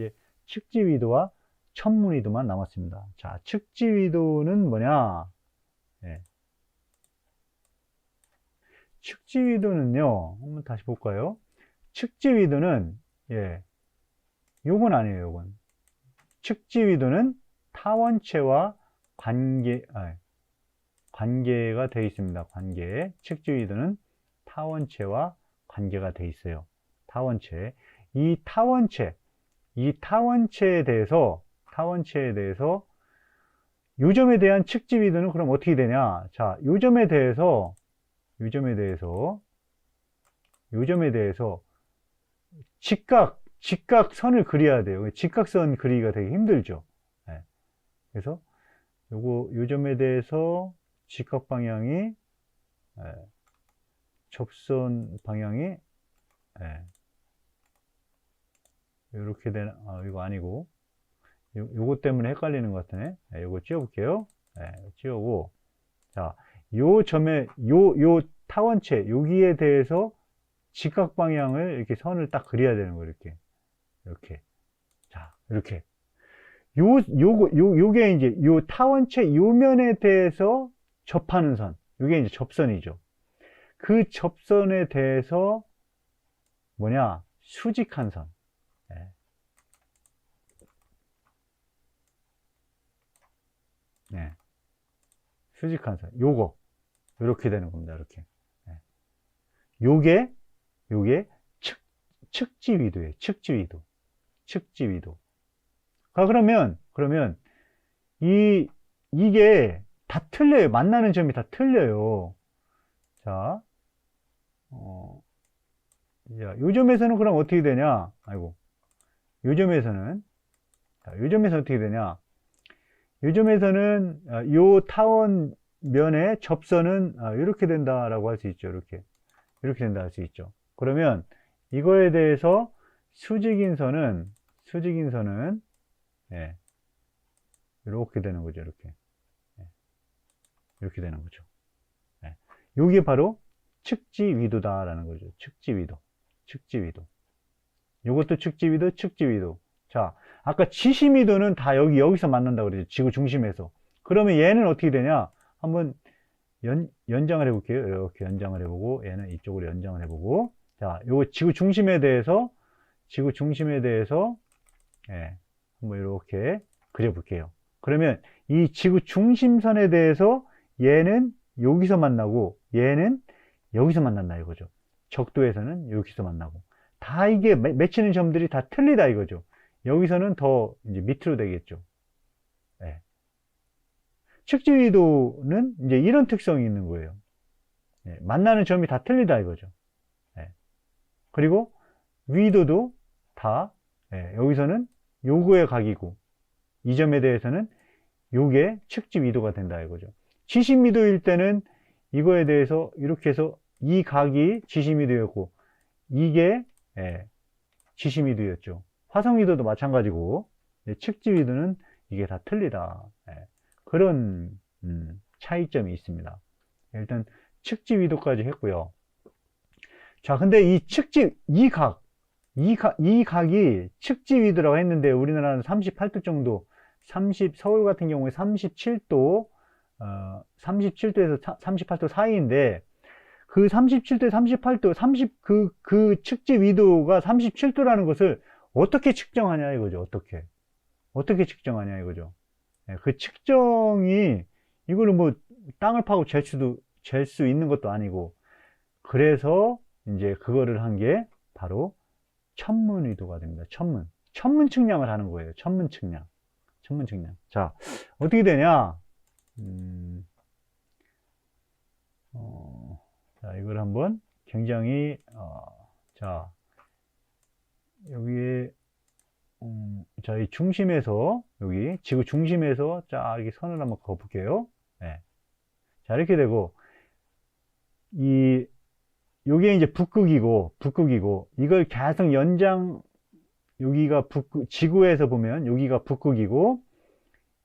이제 측지위도와 천문위도만 남았습니다. 자, 측지위도는 뭐냐? 예. 측지위도는요, 한번 다시 볼까요? 측지위도는, 예, 요건 아니에요, 요건. 측지위도는 타원체와 관계, 아, 관계가 되어 있습니다. 관계. 측지위도는 타원체와 관계가 되어 있어요. 타원체. 이 타원체, 이 타원체에 대해서, 타원체에 대해서 요점에 대한 측지위도는 그럼 어떻게 되냐? 자, 요점에 대해서, 요점에 대해서, 요점에 대해서 직각, 직각선을 그려야 돼요. 직각선 그리기가 되게 힘들죠. 예. 그래서 요거, 요점에 대해서 직각 방향이, 예, 접선 방향이, 예, 이렇게 되는, 아, 이거 아니고, 요, 요거 때문에 헷갈리는 것 같네. 예, 요거 찌워볼게요. 예, 찌우고, 자, 요 점에, 요, 요 타원체, 여기에 대해서 직각 방향을 이렇게 선을 딱 그려야 되는 거예요, 이렇게. 이렇게. 자, 이렇게. 요, 요거, 요, 요게 이제 요 타원체 요면에 대해서 접하는 선. 요게 이제 접선이죠. 그 접선에 대해서 뭐냐? 수직한 선. 네. 수직한 선. 요거. 이렇게 되는 겁니다. 이렇게. 예. 요게, 요게 측, 측지위도예요. 측지위도. 측지위도. 아, 그러면, 그러면, 이, 이게 다 틀려요. 만나는 점이 다 틀려요. 자, 어, 자, 요 점에서는 그럼 어떻게 되냐? 아이고. 요 점에서는, 자, 요 점에서 어떻게 되냐? 요 점에서는, 아, 요 타원 면의 접선은 아, 이렇게 된다라고 할 수 있죠. 이렇게. 이렇게 된다 할 수 있죠. 그러면 이거에 대해서 수직인 선은, 수직인 선은, 예, 이렇게 되는 거죠. 이렇게. 예, 이렇게 되는 거죠. 예. 요게 바로 측지위도다라는 거죠. 측지위도. 측지위도. 요것도 측지위도, 측지위도. 자, 아까 지심위도는 다 여기, 여기서 만난다고 그러죠. 지구 중심에서. 그러면 얘는 어떻게 되냐? 한번 연, 연장을 해볼게요. 이렇게 연장을 해보고, 얘는 이쪽으로 연장을 해보고. 자, 요거 지구 중심에 대해서, 지구 중심에 대해서, 예, 한번 이렇게 그려볼게요. 그러면 이 지구 중심선에 대해서 얘는 여기서 만나고, 얘는 여기서 만난다 이거죠. 적도에서는 여기서 만나고. 다 이게 매- 맺히는 점들이 다 틀리다 이거죠. 여기서는 더 이제 밑으로 되겠죠. 예. 측지위도는 이제 이런 특성이 있는 거예요. 예, 만나는 점이 다 틀리다 이거죠. 예. 그리고 위도도 다 예, 여기서는 요거의 각이고 이 점에 대해서는 요게 측지위도가 된다 이거죠. 지심위도일 때는 이거에 대해서 이렇게 해서 이 각이 지심위도였고 이게 예, 지심위도였죠. 화성 위도도 마찬가지고 예, 측지 위도는 이게 다 틀리다. 예, 그런 음, 차이점이 있습니다. 일단 측지 위도까지 했고요. 자, 근데 이 측지 이 각, 이 각, 이 각이 측지 위도라고 했는데 우리나라는 38도 정도, 30 서울 같은 경우에 37도, 어, 37도에서 38도 사이인데 그 37도, 38도, 30 그 그 측지 위도가 37도라는 것을 어떻게 측정하냐 이거죠. 어떻게 어떻게 측정하냐 이거죠. 예, 그 측정이 이거를 뭐 땅을 파고 잴 수도 잴 수 있는 것도 아니고 그래서 이제 그거를 한 게 바로 천문위도가 됩니다. 천문 천문 측량을 하는 거예요. 천문 측량 천문 측량 자 어떻게 되냐 음, 어, 자 이걸 한번 굉장히 어, 자 여기에 음, 자, 이 중심에서, 여기, 지구 중심에서, 자, 선을 한번 그어볼게요. 네. 자, 이렇게 되고, 이, 요게 이제 북극이고, 북극이고, 이걸 계속 연장, 여기가 북극, 지구에서 보면, 여기가 북극이고,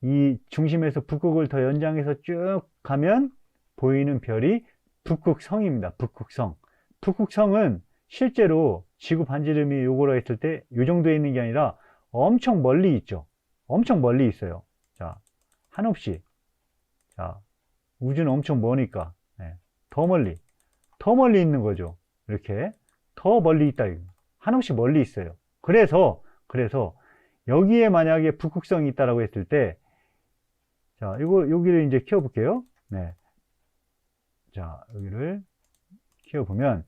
이 중심에서 북극을 더 연장해서 쭉 가면, 보이는 별이 북극성입니다. 북극성. 북극성은 실제로 지구 반지름이 요거로 했을 때, 요 정도에 있는 게 아니라, 엄청 멀리 있죠. 엄청 멀리 있어요. 자, 한없이. 자, 우주는 엄청 머니까, 예, 더 멀리, 더 멀리 있는 거죠. 이렇게. 더 멀리 있다. 한없이 멀리 있어요. 그래서, 그래서, 여기에 만약에 북극성이 있다라고 했을 때, 자, 이거, 여기를 이제 키워 볼게요. 네. 자, 여기를 키워 보면,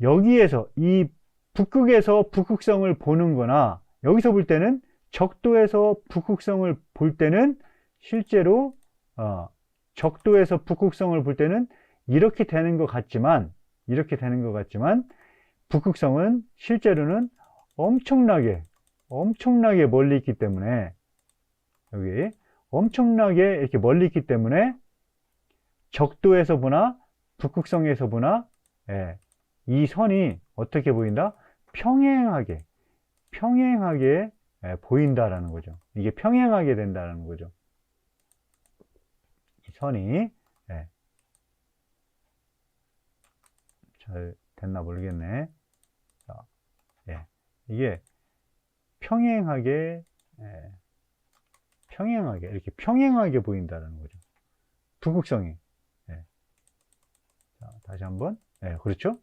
여기에서, 이 북극에서 북극성을 보는 거나, 여기서 볼 때는 적도에서 북극성을 볼 때는 실제로, 어, 적도에서 북극성을 볼 때는 이렇게 되는 것 같지만, 이렇게 되는 것 같지만, 북극성은 실제로는 엄청나게, 엄청나게 멀리 있기 때문에, 여기, 엄청나게 이렇게 멀리 있기 때문에, 적도에서 보나, 북극성에서 보나, 예, 이 선이 어떻게 보인다? 평행하게, 평행하게 예, 보인다라는 거죠. 이게 평행하게 된다는 거죠. 이 선이, 예. 잘 됐나 모르겠네. 자, 예. 이게 평행하게, 예. 평행하게, 이렇게 평행하게 보인다는 거죠. 북극성이. 예. 자, 다시 한번. 예, 그렇죠?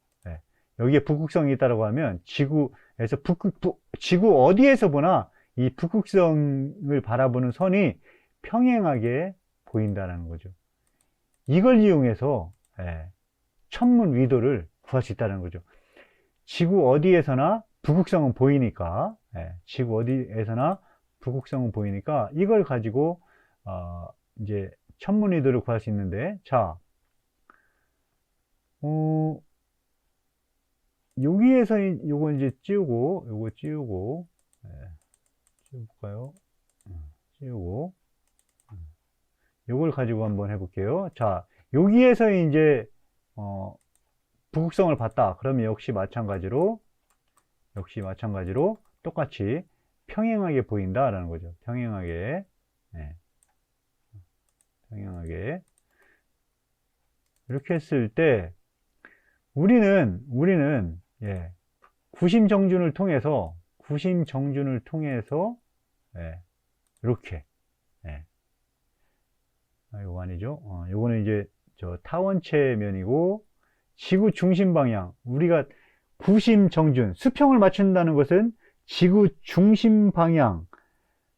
예. 여기에 북극성이 있다고 하면 지구에서 북극, 북- 지구 어디에서 보나 이 북극성을 바라보는 선이 평행하게 보인다는 거죠. 이걸 이용해서 예, 천문 위도를 구할 수 있다는 거죠. 지구 어디에서나 북극성은 보이니까 예, 지구 어디에서나 북극성은 보이니까 이걸 가지고 어, 이제 천문 위도를 구할 수 있는데 자 어, 여기에서 이- 요거 이제 찌우고 요거 찌우고 예, 찌울까요? 음, 찌우고 음, 요걸 가지고 한번 해볼게요. 자 여기에서 이제 어, 북극성을 봤다. 그러면 역시 마찬가지로 역시 마찬가지로 똑같이 평행하게 보인다 라는 거죠. 평행하게 예. 평행하게 이렇게 했을 때 우리는 우리는 예, 구심 정준을 통해서 구심 정준을 통해서 예, 이렇게 예. 아, 이거 아니죠? 어, 요거는 이제 저 타원체 면이고 지구 중심 방향 우리가 구심 정준 수평을 맞춘다는 것은 지구 중심 방향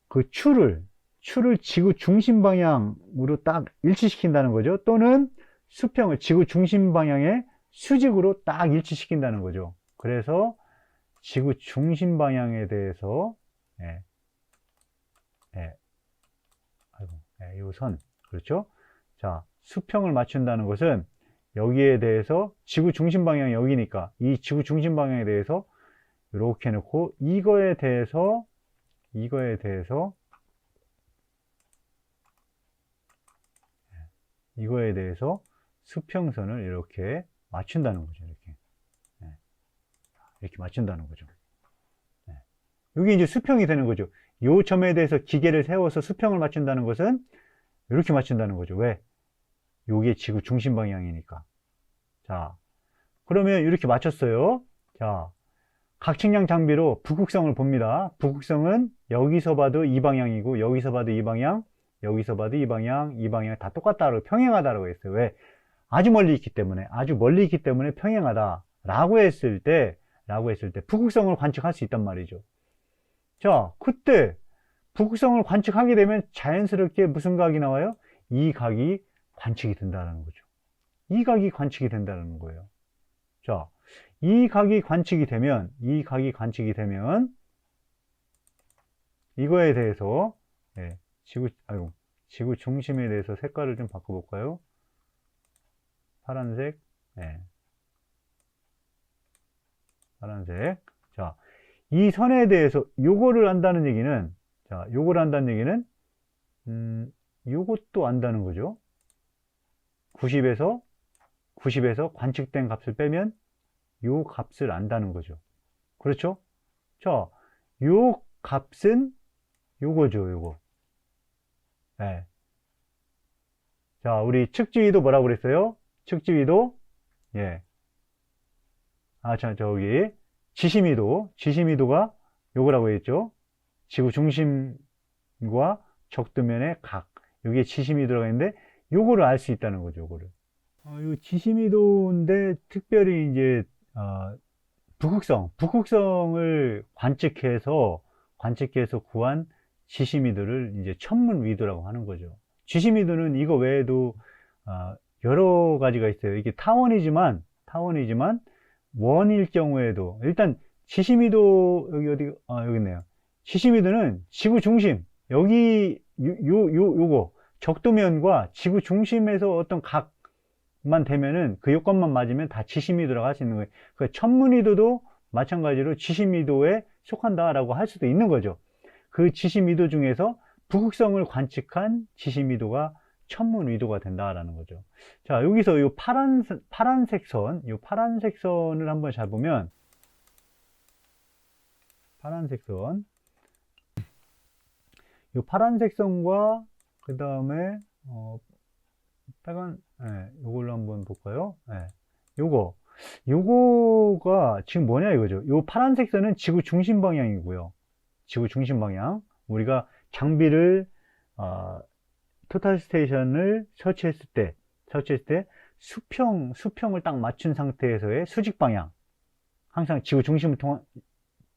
그 추를 추를 지구 중심 방향으로 딱 일치시킨다는 거죠. 또는 수평을 지구 중심 방향의 수직으로 딱 일치시킨다는 거죠. 그래서 지구 중심 방향에 대해서 예, 예, 아이고, 예, 요선 그렇죠? 자, 수평을 맞춘다는 것은 여기에 대해서 지구 중심 방향이 여기니까 이 지구 중심 방향에 대해서 이렇게 놓고 이거에 대해서 이거에 대해서 예, 이거에 대해서 수평선을 이렇게 맞춘다는 거죠. 이렇게 맞춘다는 거죠. 예. 여기 이제 수평이 되는 거죠. 요 점에 대해서 기계를 세워서 수평을 맞춘다는 것은 이렇게 맞춘다는 거죠. 왜? 요게 지구 중심 방향이니까. 자, 그러면 이렇게 맞췄어요. 자, 각측량 장비로 북극성을 봅니다. 북극성은 여기서 봐도 이 방향이고, 여기서 봐도 이 방향, 여기서 봐도 이 방향, 이 방향 다 똑같다고, 평행하다라고 했어요. 왜? 아주 멀리 있기 때문에, 아주 멀리 있기 때문에 평행하다. 라고 했을 때, 라고 했을 때, 북극성을 관측할 수 있단 말이죠. 자, 그때, 북극성을 관측하게 되면 자연스럽게 무슨 각이 나와요? 이 각이 관측이 된다는 거죠. 이 각이 관측이 된다는 거예요. 자, 이 각이 관측이 되면, 이 각이 관측이 되면, 이거에 대해서, 예, 지구, 아유, 지구 중심에 대해서 색깔을 좀 바꿔볼까요? 파란색, 예. 파란색. 자, 이 선에 대해서 요거를 안다는 얘기는, 자, 요걸 안다는 얘기는, 음, 요것도 안다는 거죠. 90에서 90에서 관측된 값을 빼면 요 값을 안다는 거죠. 그렇죠? 자, 요 값은 요거죠, 요거. 네. 자, 우리 측지위도 뭐라고 그랬어요? 측지위도, 예. 아, 자, 저기, 지심위도, 지심위도가 요거라고 했죠? 지구 중심과 적도면의 각. 여기에 들어가 있는데 요거를 알 수 있다는 거죠 요거를. 어, 요 지심이도인데 특별히 이제 어, 북극성 북극성을 관측해서 관측해서 구한 지심이도를 이제 천문위도라고 하는 거죠. 지심이도는 이거 외에도 어, 여러 가지가 있어요. 이게 타원이지만 타원이지만 원일 경우에도 일단 지심이도 여기 어디 아 여기 있네요. 지심이도는 지구 중심 여기 요, 요, 요, 요 거 적도면과 지구 중심에서 어떤 각만 되면은 그 요건만 맞으면 다 지심이도라고 할 수 있는 거예요. 그 천문이도도 마찬가지로 지심이도에 속한다 라고 할 수도 있는 거죠. 그 지심이도 중에서 북극성을 관측한 지심이도가 천문위도가 된다라는 거죠. 자, 여기서 이 파란, 파란색 선, 이 파란색 선을 한번 잡으면, 파란색 선, 이 파란색 선과, 그 다음에, 어, 빨간, 예, 요걸로 한번 볼까요? 예, 요거. 요거가 지금 뭐냐 이거죠. 요 파란색 선은 지구 중심 방향이고요. 지구 중심 방향. 우리가 장비를, 어, 토탈 스테이션을 설치했을 때, 설치했을 때 수평, 수평을 딱 맞춘 상태에서의 수직 방향. 항상 지구 중심을 통한,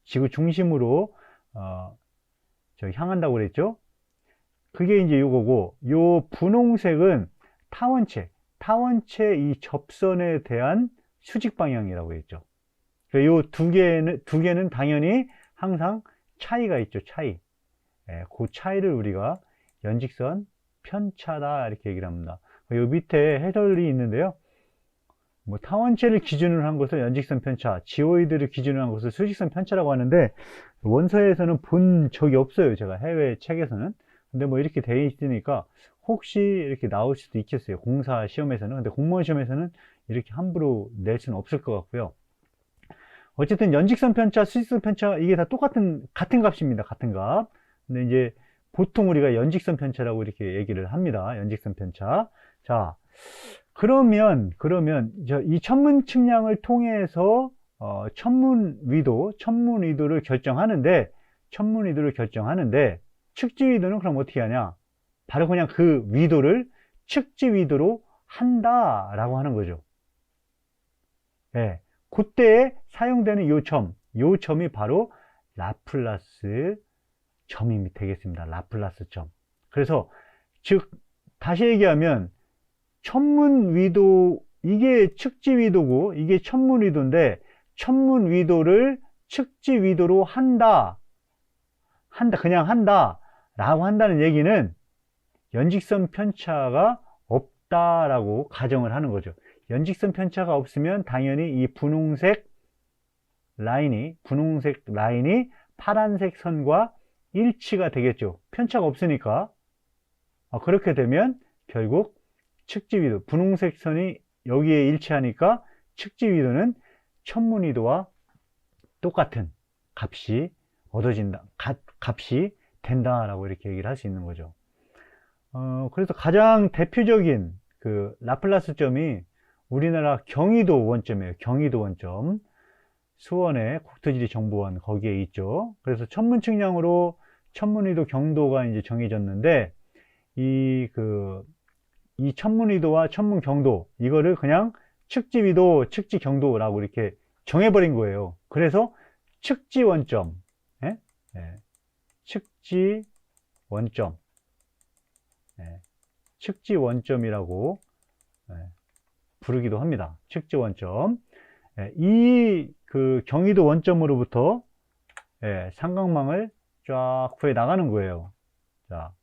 지구 중심으로, 어, 저 향한다고 그랬죠? 그게 이제 요거고, 요 분홍색은 타원체, 타원체 이 접선에 대한 수직 방향이라고 했죠. 요두 개는, 두 개는 당연히 항상 차이가 있죠, 차이. 예, 그 차이를 우리가 연직선 편차다 이렇게 얘기를 합니다. 이 밑에 해설이 있는데요. 뭐 타원체를 기준으로 한 것을 연직선 편차, 지오이드를 기준으로 한 것을 수직선 편차라고 하는데 원서에서는 본 적이 없어요. 제가 해외 책에서는. 근데 뭐 이렇게 돼 있으니까 혹시 이렇게 나올 수도 있겠어요. 공사 시험에서는. 근데 공무원 시험에서는 이렇게 함부로 낼 수는 없을 것 같고요. 어쨌든 연직선 편차, 수직선 편차 이게 다 똑같은 같은 값입니다. 같은 값. 근데 이제 보통 우리가 연직선 편차라고 이렇게 얘기를 합니다. 연직선 편차. 자, 그러면, 그러면, 이 천문 측량을 통해서, 어, 천문 위도, 천문 위도를 결정하는데, 천문 위도를 결정하는데, 측지 위도는 그럼 어떻게 하냐? 바로 그냥 그 위도를 측지 위도로 한다라고 하는 거죠. 예. 네, 그때에 사용되는 요점, 요점이 바로 라플라스 점이 되겠습니다. 라플라스 점. 그래서 즉 다시 얘기하면 천문 위도 이게 측지 위도고 이게 천문 위도인데 천문 위도를 측지 위도로 한다. 한다. 그냥 한다. 라고 한다는 얘기는 연직선 편차가 없다라고 가정을 하는 거죠. 연직선 편차가 없으면 당연히 이 분홍색 라인이 분홍색 라인이 파란색 선과 일치가 되겠죠. 편차가 없으니까. 아, 그렇게 되면 결국 측지위도, 분홍색 선이 여기에 일치하니까 측지위도는 천문위도와 똑같은 값이 얻어진다. 가, 값이 된다 라고 이렇게 얘기를 할 수 있는 거죠. 어, 그래서 가장 대표적인 그 라플라스 점이 우리나라 경의도 원점이에요. 경의도 원점. 수원의 국토지리 정보원 거기에 있죠. 그래서 천문 측량으로 천문위도 경도가 이제 정해졌는데 이 그 이 천문위도와 천문 경도 이거를 그냥 측지위도, 측지 경도라고 이렇게 정해버린 거예요. 그래서 측지 원점, 예? 예. 측지 원점, 예. 측지 원점이라고 예. 부르기도 합니다. 측지 원점. 예. 이그 경의도 원점으로부터 예, 삼각망을 쫙 구해 나가는 거예요. 자,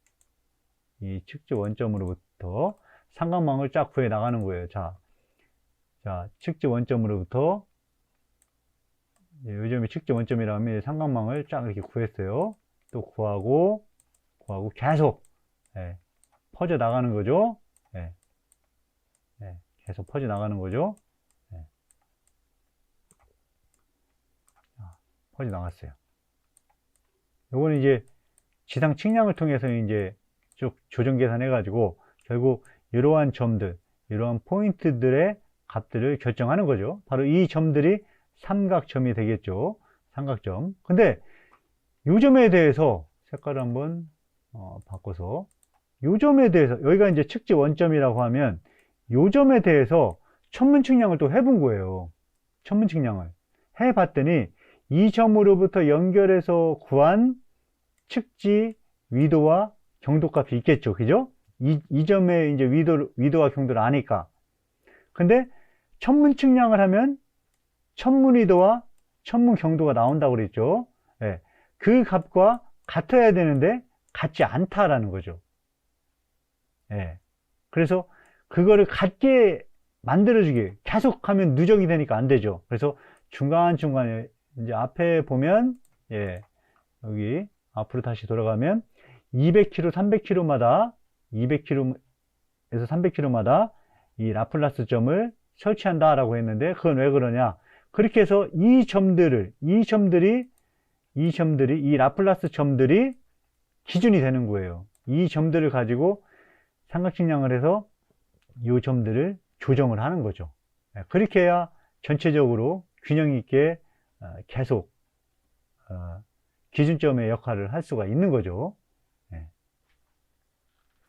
이 측지 원점으로부터 삼각망을 쫙 구해 나가는 거예요. 자, 자, 측지 원점으로부터 요즘에 측지 원점이라면 삼각망을 쫙 이렇게 구했어요. 또 구하고, 구하고 계속 예, 퍼져 나가는 거죠. 예, 예, 계속 퍼져 나가는 거죠. 예. 퍼져 나갔어요. 요거는 이제 지상 측량을 통해서 이제 쭉 조정 계산해 가지고 결국 이러한 점들 이러한 포인트들의 값들을 결정하는 거죠. 바로 이 점들이 삼각점이 되겠죠. 삼각점. 근데 요 점에 대해서 색깔을 한번 어, 바꿔서 요 점에 대해서 여기가 이제 측지 원점이라고 하면 요 점에 대해서 천문 측량을 또 해본 거예요. 천문 측량을. 해봤더니 이 점으로부터 연결해서 구한 측지 위도와 경도값이 있겠죠. 그죠? 이, 이 점의 이제 위도, 위도와 경도를 아니까. 근데 천문 측량을 하면 천문 위도와 천문 경도가 나온다고 그랬죠. 예. 그 값과 같아야 되는데 같지 않다라는 거죠. 예. 그래서 그거를 같게 만들어주게 계속 하면 누적이 되니까 안 되죠. 그래서 중간중간에 이제 앞에 보면 예. 여기 앞으로 다시 돌아가면 200km, 300km마다 200km에서 300km마다 이 라플라스 점을 설치한다 라고 했는데 그건 왜 그러냐? 그렇게 해서 이 점들을 이 점들이 이 점들이 이 라플라스 점들이 기준이 되는 거예요. 이 점들을 가지고 삼각측량을 해서 이 점들을 조정을 하는 거죠. 예, 그렇게 해야 전체적으로 균형 있게 어, 계속 어, 기준점의 역할을 할 수가 있는 거죠. 예.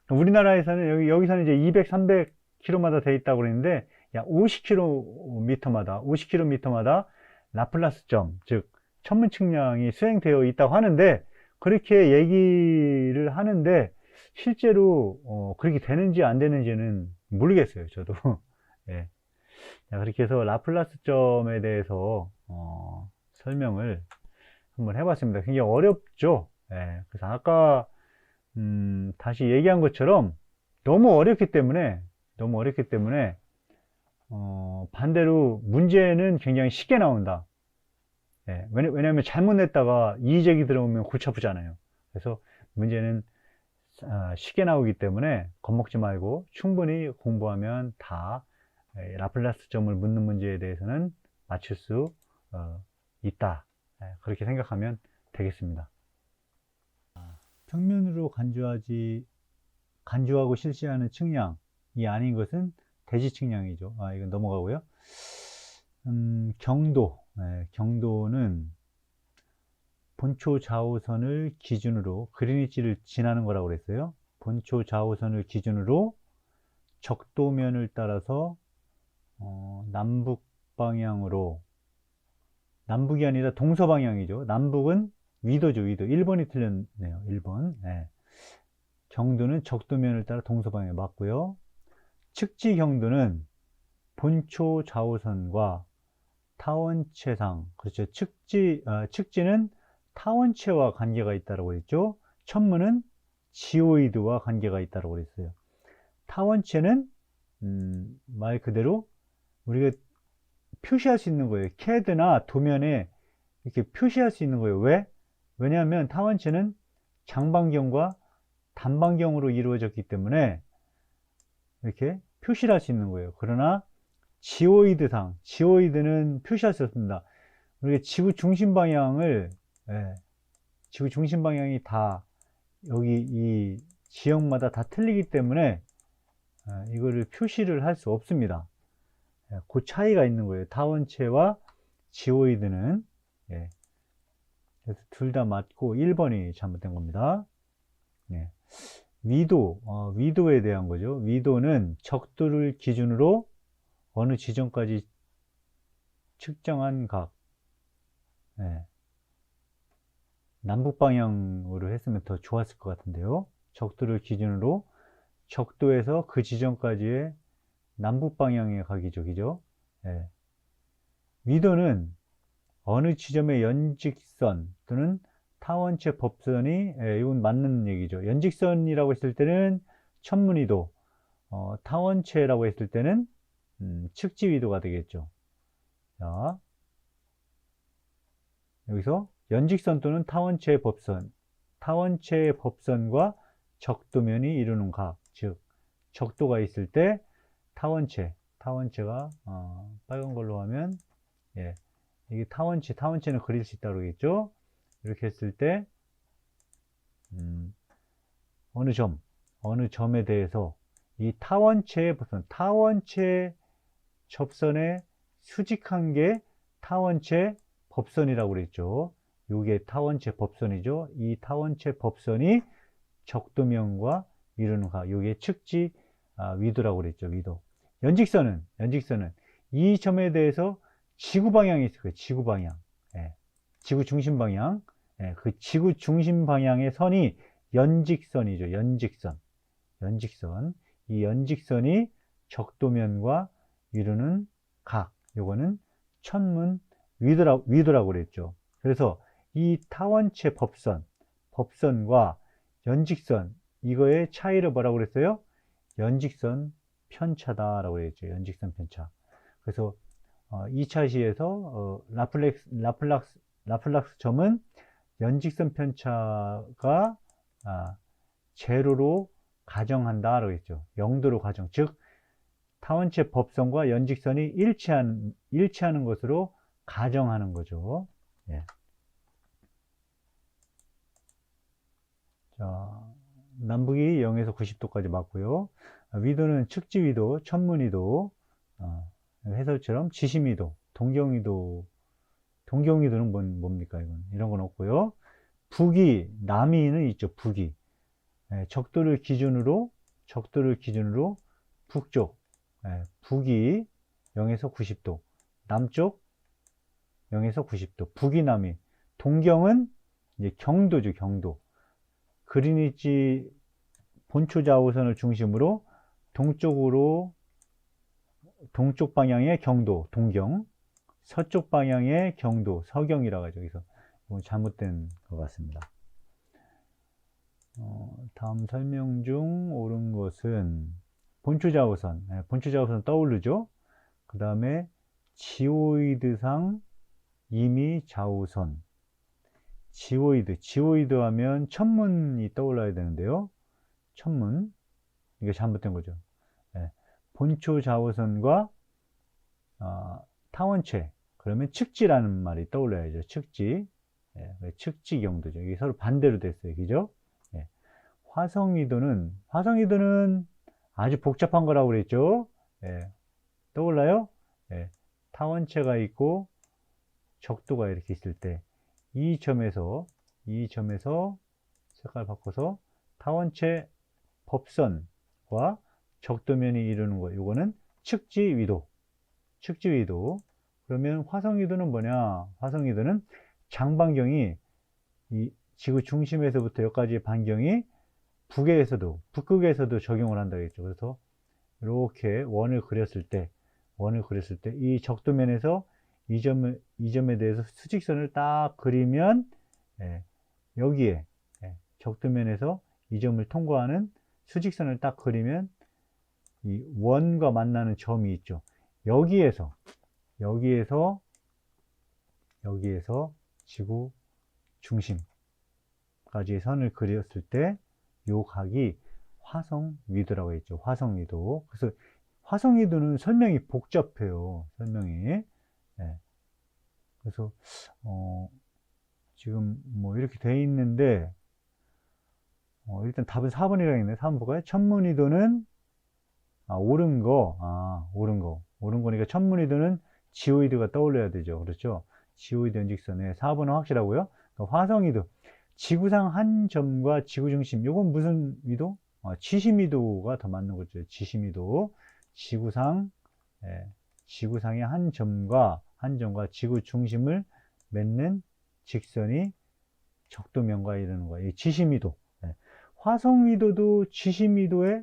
우리나라에서는 여기, 여기서는 이제 200, 300km마다 돼 있다고 그랬는데, 약 50km마다, 50km마다 라플라스 점, 즉, 천문 측량이 수행되어 있다고 하는데, 그렇게 얘기를 하는데, 실제로, 어, 그렇게 되는지 안 되는지는 모르겠어요, 저도. 예. 자, 그렇게 해서 라플라스 점에 대해서, 어, 설명을 한번 해봤습니다. 굉장히 어렵죠. 예, 그래서 아까 음, 다시 얘기한 것처럼 너무 어렵기 때문에 너무 어렵기 때문에 어, 반대로 문제는 굉장히 쉽게 나온다. 예, 왜냐, 왜냐하면 잘못 냈다가 이의제기 들어오면 골치 아프잖아요. 그래서 문제는 아, 쉽게 나오기 때문에 겁먹지 말고 충분히 공부하면 다 예, 라플라스 점을 묻는 문제에 대해서는 맞출 수 어, 있다. 예, 그렇게 생각하면 되겠습니다. 평면으로 간주하지 간주하고 실시하는 측량이 아닌 것은 대지 측량이죠. 아, 이건 넘어가고요. 음, 경도. 네, 경도는 본초 좌우선을 기준으로 그리니치를 지나는 거라고 그랬어요. 본초 좌우선을 기준으로 적도면을 따라서 어, 남북 방향으로 남북이 아니라 동서방향이죠. 남북은 위도죠, 위도. 1번이 틀렸네요, 1번. 네. 경도는 적도면을 따라 동서방향에 맞고요. 측지 경도는 본초 좌우선과 타원체상, 그렇죠. 측지, 어, 측지는 타원체와 관계가 있다고 그랬죠. 천문은 지오이드와 관계가 있다고 그랬어요. 타원체는 음, 말 그대로 우리가 표시할 수 있는 거예요. CAD나 도면에 이렇게 표시할 수 있는 거예요. 왜? 왜냐하면 타원체는 장반경과 단반경으로 이루어졌기 때문에 이렇게 표시를 할 수 있는 거예요. 그러나 지오이드상, 지오이드는 표시할 수 없습니다. 우리가 지구 중심 방향을, 예, 지구 중심 방향이 다 여기 이 지역마다 다 틀리기 때문에 예, 이거를 표시를 할 수 없습니다. 예, 그 차이가 있는 거예요. 타원체와 지오이드는 예. 그래서 둘 다 맞고 1번이 잘못된 겁니다. 예. 위도, 어, 위도에 대한 거죠. 위도는 적도를 기준으로 어느 지점까지 측정한 각. 예. 남북 방향으로 했으면 더 좋았을 것 같은데요. 적도를 기준으로 적도에서 그 지점까지의 남북 방향의 각이죠. 예. 위도는 어느 지점의 연직선 또는 타원체 법선이 예, 이건 맞는 얘기죠. 연직선이라고 했을 때는 천문위도, 어, 타원체라고 했을 때는 음, 측지위도가 되겠죠. 자, 여기서 연직선 또는 타원체 법선, 타원체 법선과 적도면이 이루는 각, 즉 적도가 있을 때 타원체, 타원체가 어, 빨간 걸로 하면 예, 이게 타원체, 타원체는 그릴 수 있다고 그러겠죠. 이렇게 했을 때 음, 어느 점, 어느 점에 대해서 이 타원체의 법선, 타원체 접선에 수직한 게 타원체 법선이라고 그랬죠. 요게 타원체 법선이죠. 이 타원체 법선이 적도면과 이루는 각, 요게 측지 아, 위도라고 그랬죠. 위도. 연직선은 연직선은 이 점에 대해서 지구 방향이 거예요. 지구 방향. 예. 지구 중심 방향. 예. 그 지구 중심 방향의 선이 연직선이죠. 연직선. 연직선. 이 연직선이 적도면과 이루는 각. 요거는 천문 위도라, 위도라고 그랬죠. 그래서 이 타원체 법선, 법선과 연직선, 이거의 차이를 뭐라고 그랬어요? 연직선 편차다라고 그랬죠. 연직선 편차. 그래서 어, 2차 시에서 어, 라플렉스, 라플락스, 라플락스 점은 연직선 편차가 아, 제로로 가정한다라고 했죠. 0도로 가정. 즉 타원체 법선과 연직선이 일치하는 일치하는 것으로 가정하는 거죠. 예. 자, 남북이 0에서 90도까지 맞고요. 위도는 측지위도, 천문위도, 어, 해설처럼 지심위도, 동경위도, 동경위도는 뭔, 뭡니까, 이건? 이런 건 없고요. 북위, 남위는 있죠, 북위. 예, 적도를 기준으로, 적도를 기준으로 북쪽, 예, 북위 0에서 90도, 남쪽 0에서 90도, 북위, 남위. 동경은 이제 경도죠, 경도. 그리니치 본초 좌우선을 중심으로 동쪽으로 동쪽 방향의 경도 동경 서쪽 방향의 경도 서경이라고 하죠. 그래서 이건 잘못된 것 같습니다. 어, 다음 설명 중 옳은 것은 본초 좌우선 네, 본초 좌우선 떠오르죠. 그 다음에 지오이드상 이미 좌우선 지오이드 지오이드 하면 천문이 떠올라야 되는데요. 천문 이게 잘못된 거죠. 예, 본초 좌우선과 어, 타원체 그러면 측지라는 말이 떠올라야죠. 측지 예, 측지 경도죠. 이게 서로 반대로 됐어요. 그죠? 예, 화성위도는 화성위도는 아주 복잡한 거라고 그랬죠. 예, 떠올라요? 예, 타원체가 있고 적도가 이렇게 있을 때 이 점에서 이 점에서 색깔 바꿔서 타원체 법선과 적도면이 이루는 거. 이거는 측지위도. 측지위도. 그러면 화성위도는 뭐냐? 화성위도는 장반경이 이 지구 중심에서부터 여기까지 반경이 북에서도 북극에서도 적용을 한다고 했죠. 그래서 이렇게 원을 그렸을 때 원을 그렸을 때 이 적도면에서 이 점을 이 점에 대해서 수직선을 딱 그리면 예, 여기에 예, 적도면에서 이 점을 통과하는 수직선을 딱 그리면 이 원과 만나는 점이 있죠. 여기에서 여기에서 여기에서 지구 중심까지 선을 그렸을 때 요 각이 화성 위도라고 했죠. 화성 위도. 그래서 화성 위도는 설명이 복잡해요. 설명이. 네. 그래서 어, 지금 뭐 이렇게 돼 있는데 어, 일단 답은 4번이라고 있네. 4번 볼까요? 천문이도는 아, 옳은 거, 아, 옳은 거. 옳은 거니까 천문이도는 지오이드가 떠올려야 되죠. 그렇죠? 지오이드 연직선에 4번은 확실하고요. 그러니까 화성이도. 지구상 한 점과 지구 중심. 이건 무슨 위도? 아, 지심위도가 더 맞는 거죠. 지심위도. 지구상, 예, 지구상의 한 점과 한 점과 지구 중심을 맺는 직선이 적도면과 이르는 거예요. 지심위도. 예. 화성위도도 지심위도에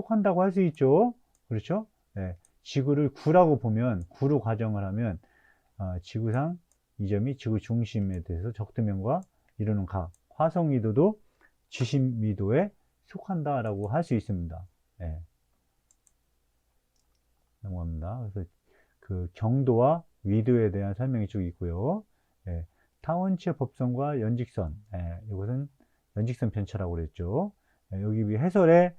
속한다고 할 수 있죠. 그렇죠? 예. 지구를 구라고 보면, 구로 가정을 하면, 어, 지구상 이 점이 지구 중심에 대해서 적도면과 이루는 각, 화성 위도도 지심 위도에 속한다라고 할 수 있습니다. 예. 넘어갑니다. 그래서 그 경도와 위도에 대한 설명이 쭉 있고요. 예. 타원체 법선과 연직선, 예. 이것은 연직선 편차라고 그랬죠. 예. 여기 해설에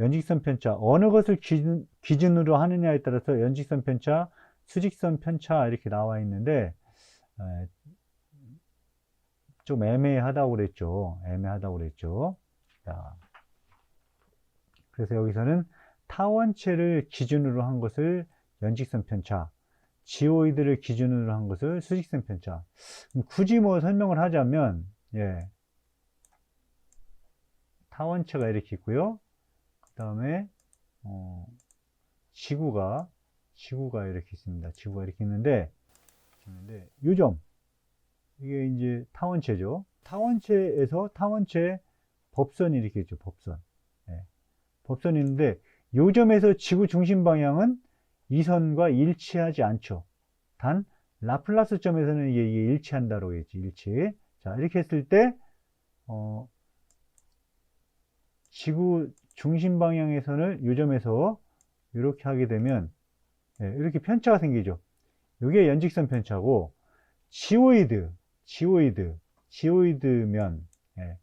연직선 편차, 어느 것을 기준, 기준으로 하느냐에 따라서 연직선 편차, 수직선 편차 이렇게 나와 있는데 예. 좀 애매하다고 그랬죠. 애매하다고 그랬죠. 자, 그래서 여기서는 타원체를 기준으로 한 것을 연직선 편차, 지오이드를 기준으로 한 것을 수직선 편차. 굳이 뭐 설명을 하자면, 예. 타원체가 이렇게 있고요. 그 다음에, 어, 지구가, 지구가 이렇게 있습니다. 지구가 이렇게 있는데, 있는데, 요점. 이게 이제 타원체죠. 타원체에서 타원체 법선이 이렇게 있죠. 법선. 예. 법선이 있는데, 요점에서 지구 중심 방향은 이 선과 일치하지 않죠. 단 라플라스 점에서는 이게, 이게 일치한다고 했지. 일치. 자 이렇게 했을 때 어, 지구 중심 방향의 선을 요점에서 이렇게 하게 되면 예, 이렇게 편차가 생기죠. 이게 연직선 편차고 지오이드, 지오이드, 지오이드면 예,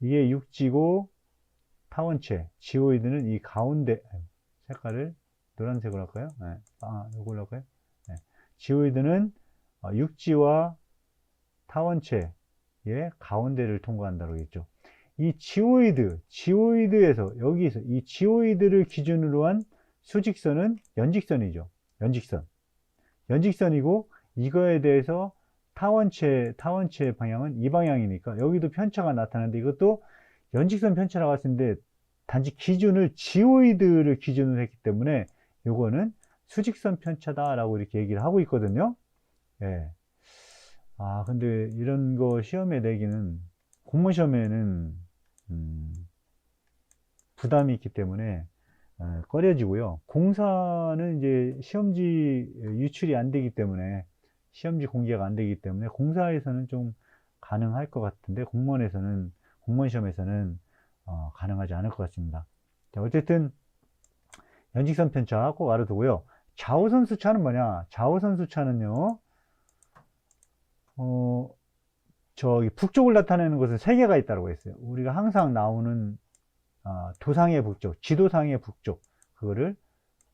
이게 육지고 타원체, 지오이드는 이 가운데 색깔을 노란색으로 할까요? 네. 아, 이걸로 할까요? 네. 지오이드는 어, 육지와 타원체의 가운데를 통과한다고 했죠. 이 지오이드, 지오이드에서 여기서 이 지오이드를 기준으로 한 수직선은 연직선이죠. 연직선. 연직선이고 이거에 대해서 타원체, 타원체 방향은 이 방향이니까 여기도 편차가 나타나는데 이것도 연직선 편차라고 했는데 단지 기준을 지오이드를 기준으로 했기 때문에 요거는 수직선 편차다라고 이렇게 얘기를 하고 있거든요. 예. 아, 근데 이런 거 시험에 내기는 공무원 시험에는 음, 부담이 있기 때문에 어, 꺼려지고요. 공사는 이제 시험지 유출이 안 되기 때문에 시험지 공개가 안 되기 때문에 공사에서는 좀 가능할 것 같은데 공무원에서는 공무원 시험에서는 어, 가능하지 않을 것 같습니다. 자, 어쨌든 연직선 편차 꼭 알아두고요. 좌우선 수차는 뭐냐? 좌우선 수차는요. 어, 저기 북쪽을 나타내는 것은 세 개가 있다고 했어요. 우리가 항상 나오는 아, 도상의 북쪽, 지도상의 북쪽 그거를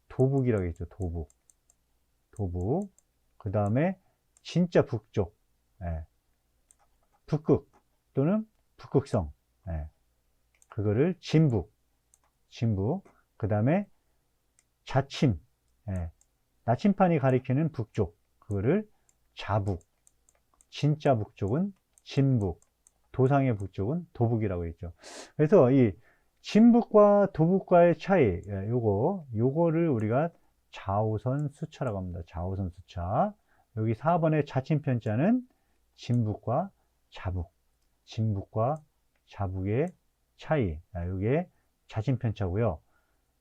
도북이라고 했죠. 도북, 도북. 그 다음에 진짜 북쪽, 예. 북극 또는 북극성, 예. 그거를 진북, 진북. 그 다음에 자침, 예. 나침판이 가리키는 북쪽, 그거를 자북. 진짜 북쪽은 진북, 도상의 북쪽은 도북이라고 했죠. 그래서 이 진북과 도북과의 차이, 예, 요거, 요거를 우리가 좌우선 수차라고 합니다. 좌우선 수차. 여기 4번의 자침 편자는 진북과 자북, 진북과 자북의 차이. 이게 자침 편차고요.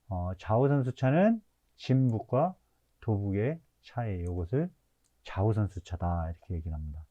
어, 좌우선 수차는 진북과 도북의 차이. 이것을 좌우선 수차다 이렇게 얘기를 합니다.